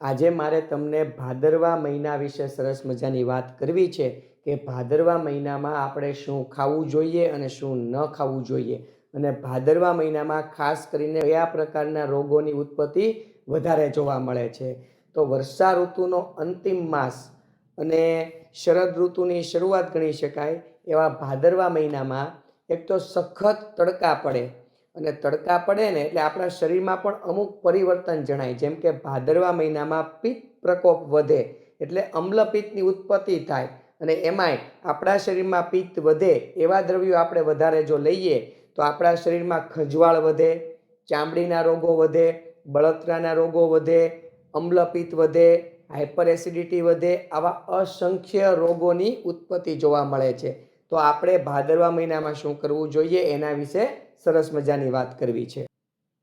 આજે મારે તમને ભાદરવા મહિના વિશે સરસ મજાની વાત કરવી છે કે ભાદરવા મહિનામાં આપણે શું ખાવું જોઈએ અને શું ન ખાવું જોઈએ. અને ભાદરવા મહિનામાં ખાસ કરીને કયા પ્રકારના રોગોની ઉત્પત્તિ વધારે જોવા મળે છે? તો વર્ષા ઋતુનો અંતિમ માસ અને શરદ ઋતુની શરૂઆત ગણી શકાય એવા ભાદરવા મહિનામાં એક તો સખત તડકા પડે અને તડકા પડે ને એટલે આપણા શરીરમાં પણ અમુક પરિવર્તન જણાય. જેમ કે ભાદરવા મહિનામાં પિત્ત પ્રકોપ વધે એટલે અમ્લપિત્તની ઉત્પત્તિ થાય અને એમાંય આપણા શરીરમાં પિત્ત વધે એવા દ્રવ્યો આપણે વધારે જો લઈએ તો આપણા શરીરમાં ખંજવાળ વધે, ચામડીના રોગો વધે, બળતરાના રોગો વધે, અમ્લપિત્ત વધે હાઇપર એસિડિટી વધે આવા અસંખ્ય રોગોની ઉત્પત્તિ જોવા મળે છે. તો આપણે ભાદરવા મહિનામાં શું કરવું જોઈએ એના વિશે સરસ મજાની વાત કરવી છે.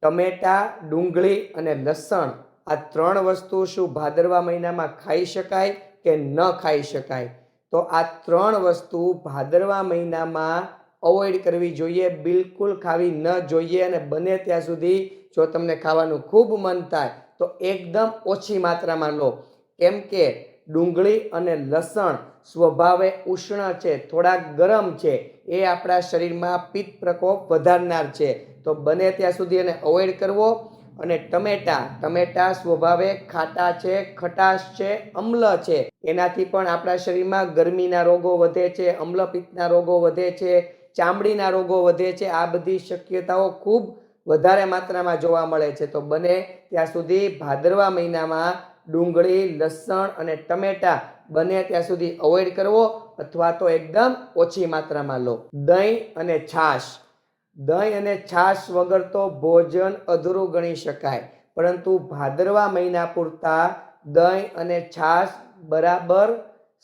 ટમેટા, ડુંગળી અને લસણ આ ત્રણ વસ્તુ શું ભાદરવા મહિનામાં ખાઈ શકાય કે ન ખાઈ શકાય? તો આ ત્રણ વસ્તુ ભાદરવા મહિનામાં અવોઇડ કરવી જોઈએ, બિલકુલ ખાવી ન જોઈએ અને બને ત્યાં સુધી જો તમને ખાવાનું ખૂબ મન થાય તો એકદમ ઓછી માત્રામાં લો. કેમ કે ડુંગળી અને લસણ સ્વભાવે ઉષ્ણ છે, થોડાક ગરમ છે. એ આપણા શરીરમાં પિત્ત પ્રકોપ વધારનાર છે. તો બને ત્યાં સુધી એને અવોઇડ કરવો. અને ટમેટા ટમેટા સ્વભાવે ખાટા છે, ખટાશ છે, અમ્લ છે. એનાથી પણ આપણા શરીરમાં ગરમીના રોગો વધે છે, અમ્લપિત્તના રોગો વધે છે, ચામડીના રોગો વધે છે. આ બધી શક્યતાઓ ખૂબ વધારે માત્રામાં જોવા મળે છે. તો બને ત્યાં સુધી ભાદરવા મહિનામાં ડુંગળી, લસણ અને ટમેટા બને ત્યાં સુધી અવોઇડ કરવો અથવા તો એકદમ ઓછી માત્રામાં લો. દહીં અને છાશ. દહીં અને છાશ વગર તો ભોજન અધૂરું ગણી શકાય, પરંતુ ભાદરવા મહિના પૂરતા દહીં અને છાશ બરાબર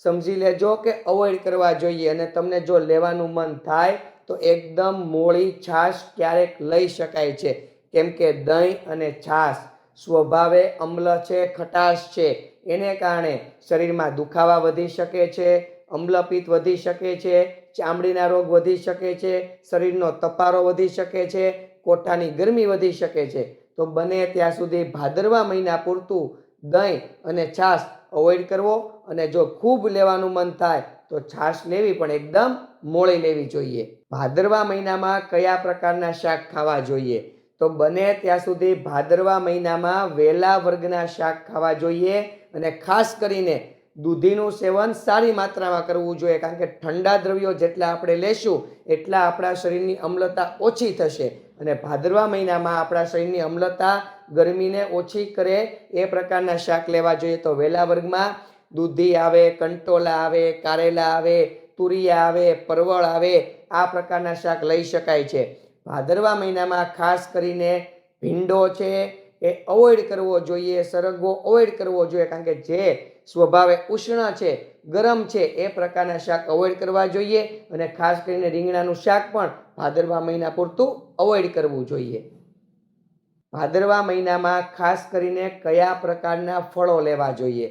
સમજી લેજો કે અવોઇડ કરવા જોઈએ અને તમને જો લેવાનું મન થાય તો એકદમ મોળી છાશ ક્યારેક લઈ શકાય છે, કેમ કે દહીં અને છાશ સ્વભાવે અમ્લ છે, ખટાશ છે. એને કારણે શરીરમાં દુખાવા વધી શકે છે, અમ્લપિત્ત વધી શકે છે, ચામડીના રોગ વધી શકે છે, શરીરનો તપારો વધી શકે છે, કોઠાની ગરમી વધી શકે છે. તો બને ત્યાં સુધી ભાદરવા મહિના પૂરતું દહીં અને છાશ અવોઇડ કરવો અને જો ખૂબ લેવાનું મન થાય તો છાશ લેવી પણ એકદમ મોળી લેવી જોઈએ. ભાદરવા મહિનામાં કયા પ્રકારના શાક ખાવા જોઈએ? તો બને ત્યાં સુધી ભાદરવા મહિનામાં વેલા વર્ગના શાક ખાવા જોઈએ અને ખાસ કરીને દૂધીનું સેવન સારી માત્રામાં કરવું જોઈએ, કારણ કે ઠંડા દ્રવ્યો જેટલા આપણે લેશું, એટલા આપણા શરીરની અમ્લતા ઓછી થશે. અને ભાદરવા મહિનામાં આપણા શરીરની અમ્લતા ગરમીને ઓછી કરે એ પ્રકારના શાક લેવા જોઈએ. તો વેલા વર્ગમાં દૂધી આવે, કંટોલા આવે, કારેલા આવે, તુરિયા આવે, પરવળ આવે, આ પ્રકારના શાક લઈ શકાય છે. ભાદરવા મહિનામાં ખાસ કરીને ભીંડો છે એ અવોઇડ કરવો જોઈએ, સરગવો અવોઇડ કરવો જોઈએ, કારણ કે જે સ્વભાવે ઉષ્ણ છે, ગરમ છે, એ પ્રકારના શાક અવોઇડ કરવા જોઈએ અને ખાસ કરીને રીંગણાનું શાક પણ ભાદરવા મહિના પૂરતું અવોઇડ કરવું જોઈએ. ભાદરવા મહિનામાં ખાસ કરીને કયા પ્રકારના ફળો લેવા જોઈએ?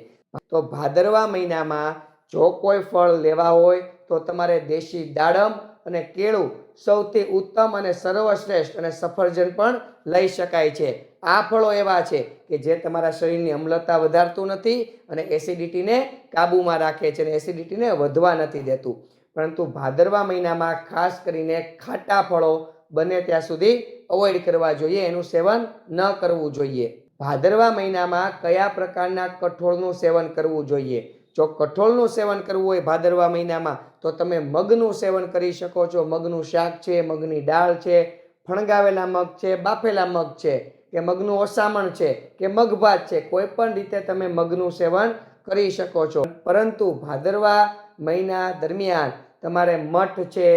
તો ભાદરવા મહિનામાં જો કોઈ ફળ લેવા હોય તો તમારે દેશી દાડમ અને કેળું સૌથી ઉત્તમ અને સર્વશ્રેષ્ઠ અને સફરજન પણ લઈ શકાય છે. આ ફળો એવા છે કે જે તમારા શરીરની અમ્લતા વધારતું નથી અને એસિડિટીને કાબૂમાં રાખે છે અને એસિડિટીને વધવા નથી દેતું. પરંતુ ભાદરવા મહિનામાં ખાસ કરીને ખાટા ફળો બને ત્યાં સુધી અવોઇડ કરવા જોઈએ, એનું સેવન ન કરવું જોઈએ. ભાદરવા મહિનામાં કયા પ્રકારના કઠોળનું સેવન કરવું જોઈએ? જો કઠોળનું સેવન કરવું હોય ભાદરવા મહિનામાં, તો તમે મગનું સેવન કરી શકો છો. મગનું શાક છે, મગની દાળ છે, ફણગાવેલા મગ છે, બાફેલા મગ છે, કે મગનું ઓસામણ છે, કે મગભાત છે, કોઈ પણ રીતે તમે મગનું સેવન કરી શકો છો. પરંતુ ભાદરવા મહિના દરમિયાન તમારે મઠ છે,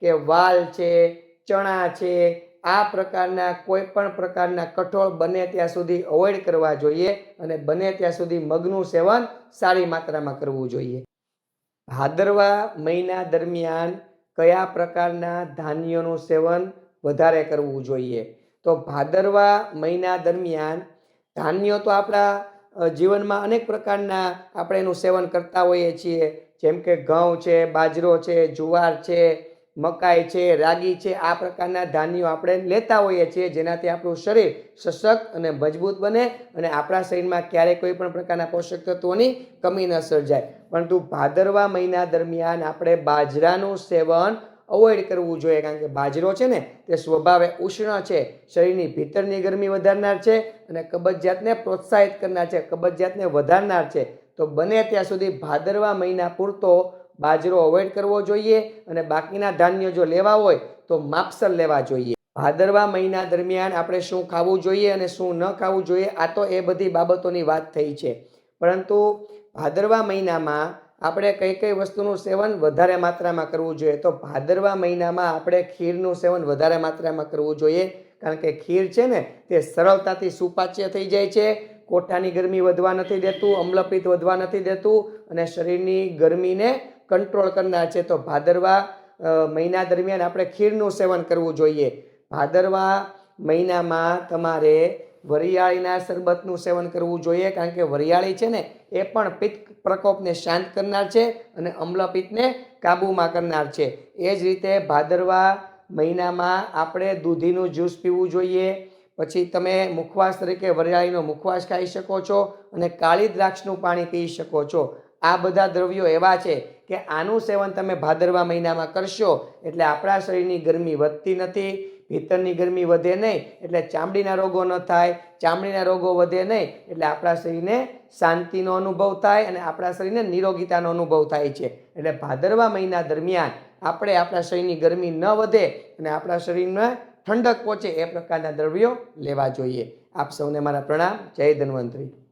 કે વાલ છે, ચણા છે આ પ્રકારના કોઈ પણ પ્રકારના કઠોળ બને ત્યાં સુધી અવોઇડ કરવા જોઈએ અને બને ત્યાં સુધી મગનું સેવન સારી માત્રામાં કરવું જોઈએ. ભાદરવા મહિના દરમિયાન કયા પ્રકારના ધાન્યોનું સેવન વધારે કરવું જોઈએ? તો ભાદરવા મહિના દરમિયાન ધાન્યો તો આપણા જીવનમાં અનેક પ્રકારના આપણે એનું સેવન કરતા હોઈએ છીએ. જેમ કે ઘઉં છે, બાજરો છે, જુવાર છે મકાઈ છે, રાગી છે, આ પ્રકારના ધાન્યો આપણે લેતા હોઈએ છીએ, જેનાથી આપણું શરીર સશક્ત અને મજબૂત બને અને આપણા શરીરમાં ક્યારેય કોઈ પણ પ્રકારના પોષક તત્વોની કમી ન સર્જાય. પરંતુ ભાદરવા મહિના દરમિયાન આપણે બાજરાનું સેવન અવોઇડ કરવું જોઈએ, કારણ કે બાજરો છે ને, તે સ્વભાવે ઉષ્ણ છે, શરીરની ભીતરની ગરમી વધારનાર છે અને કબજિયાતને પ્રોત્સાહિત કરનાર છે, કબજિયાતને વધારનાર છે. તો બને ત્યાં સુધી ભાદરવા મહિના પૂરતો બાજરો અવોઇડ કરવો જોઈએ અને બાકીના ધાન્ય જો લેવા હોય તો માપસર લેવા જોઈએ. ભાદરવા મહિના દરમિયાન આપણે શું ખાવું જોઈએ અને શું ન ખાવું જોઈએ આ તો એ બધી બાબતોની વાત થઈ છે. પરંતુ ભાદરવા મહિનામાં આપણે કઈ કઈ વસ્તુનું સેવન વધારે માત્રામાં કરવું જોઈએ? તો ભાદરવા મહિનામાં આપણે ખીરનું સેવન વધારે માત્રામાં કરવું જોઈએ. કારણ કે ખીર છે ને, તે સરળતાથી સુપાચ્ય થઈ જાય છે. કોઠાની ગરમી વધવા નથી દેતું અમ્લપિત વધવા નથી દેતું અને શરીરની ગરમીને કંટ્રોલ કરનાર છે, તો ભાદરવા મહિના દરમિયાન આપણે ખીરનું સેવન કરવું જોઈએ. ભાદરવા મહિનામાં તમારે વરિયાળીના શરબતનું સેવન કરવું જોઈએ, કારણ કે વરિયાળી છે ને, એ પણ પિત્ત પ્રકોપને શાંત કરનાર છે અને અમ્લપિત્તને કાબૂમાં કરનાર છે. એ જ રીતે ભાદરવા મહિનામાં આપણે દૂધીનું જ્યુસ પીવું જોઈએ. પછી તમે મુખવાસ તરીકે વરિયાળીનો મુખવાસ ખાઈ શકો છો અને કાળી દ્રાક્ષનું પાણી પી શકો છો. આ બધા દ્રવ્યો એવા છે કે આનું સેવન તમે ભાદરવા મહિનામાં કરશો એટલે આપણા શરીરની ગરમી વધતી નથી, ભીતરની ગરમી વધે નહીં, એટલે ચામડીના રોગો ન થાય, ચામડીના રોગો વધે નહીં, એટલે આપણા શરીરને શાંતિનો અનુભવ થાય અને આપણા શરીરને નિરોગીતાનો અનુભવ થાય છે. એટલે ભાદરવા મહિના દરમિયાન આપણે આપણા શરીરની ગરમી ન વધે અને આપણા શરીરને ઠંડક પહોંચે એ પ્રકારના દ્રવ્યો લેવા જોઈએ. આપ સૌને મારા પ્રણામ. જય ધન્વંતરી.